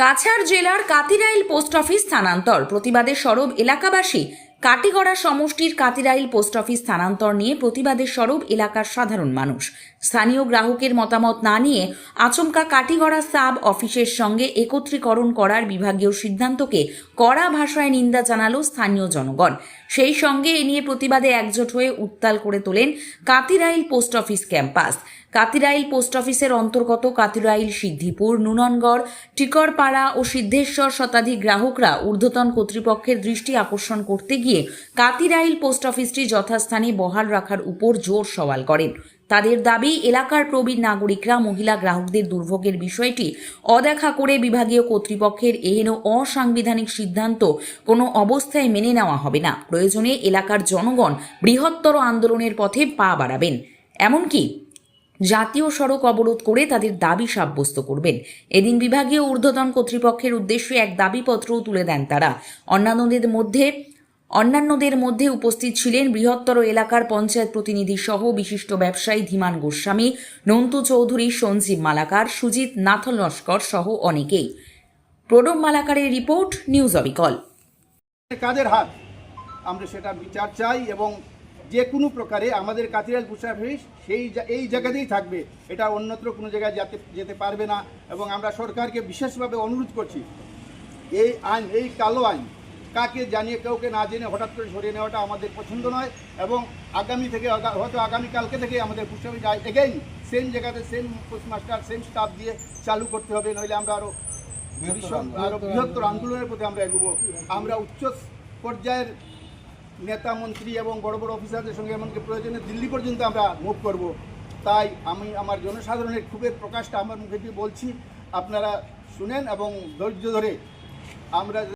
কাছাড় জেলার কাতিরাইল post office স্থানান্তর। প্রতিবাদে সরব এলাকাবাসী কাটিগড়া সমষ্টির কাতিরাইল পোস্ট অফিস স্থানান্তর নিয়ে প্রতিবাদের স্বরূপ এলাকার সাধারণ মানুষ। স্থানীয় গ্রাহকের মতামত না নিয়ে আচমকা কাটিগড়া সাব অফিসের সঙ্গে একত্রীকরণ করার বিভাগীয় সিদ্ধান্তকে কড়া ভাষায় নিন্দা জানালো স্থানীয় জনগণ। সেই সঙ্গে এ নিয়ে প্রতিবাদে একজোট হয়ে উত্তাল করে তোলেন Katirail post office campus. Katirail post অফিসের অন্তর্গত কাতিরাইল সিদ্ধিপুর, নুননগড়, টিকরপাড়া ও সিদ্ধেশ্বর শতাধিক গ্রাহকরা ঊর্ধ্বতন কর্তৃপক্ষের দৃষ্টি আকর্ষণ করতে গিয়ে কাতিরাইল পোস্ট অফিসটি যথাস্থানে বহাল রাখার উপর জোর সওয়াল করেন। তাদের দাবি, এলাকার প্রবীণ নাগরিকরা মহিলা গ্রাহকদের দুর্ভোগের বিষয়টি অদেখা করে বিভাগীয় কর্তৃপক্ষের এহেন অসাংবিধানিক সিদ্ধান্ত কোনো অবস্থায় মেনে নেওয়া হবে না। প্রয়োজনে এলাকার জনগণ বৃহত্তর আন্দোলনের পথে পা বাড়াবেন। এমনকি জাতীয় সড়ক অবরোধ করে তাদের দাবি সাব্যস্ত করবেন। এদিন বিভাগীয় ঊর্ধ্বতন কর্তৃপক্ষের উদ্দেশ্যে এক দাবিপত্রও তুলে দেন তারা। অন্যান্যদের মধ্যে অন্যান্যদের মধ্যে উপস্থিত ছিলেন বৃহত্তর এলাকার পঞ্চায়েত প্রতিনিধি সহ বিশিষ্ট ব্যবসায়ী ধীমান গোস্বামী, নন্তু চৌধুরী, সঞ্জীব মালাকার, সুজিত নাথ লস্কর সহ অনেকেই। প্রণব মালাকারের রিপোর্ট, নিউজ অবিকল। কাদের হাত, আমরা সেটা বিচার চাই এবং যে কোনো প্রকারে আমাদের কাতিরাল পুষাফিস সেই এই জায়গাতেই থাকবে। এটা অন্যত্র কোনো জায়গায় যেতে যেতে পারবে না এবং আমরা সরকারকে বিশেষভাবে অনুরোধ করছি, এই আইন, এই কালো আইন কাকে জানিয়ে কাউকে না জেনে হঠাৎ করে সরিয়ে নেওয়াটা আমাদের পছন্দ নয় এবং আগামী থেকে হয়তো আগামীকালকে থেকে আমাদের পুষ্টাফিস এগেইন সেম জায়গাতে সেম পোস্টমাস্টার সেম স্টাফ দিয়ে চালু করতে হবে নইলে আমরা আরও আরও বৃহত্তর আন্দোলনের প্রতি আমরা এগোবো। আমরা উচ্চ পর্যায়ের নেতা মন্ত্রী এবং বড় বড় অফিসারদের সঙ্গে এমনকি প্রয়োজনে দিল্লি পর্যন্ত আমরা মুভ করব। তাই আমি আমার জনসাধারণের ক্ষোভের প্রকাশটা আমার মুখে দিয়ে বলছি আপনারা শুনেন এবং ধৈর্য ধরে আমরা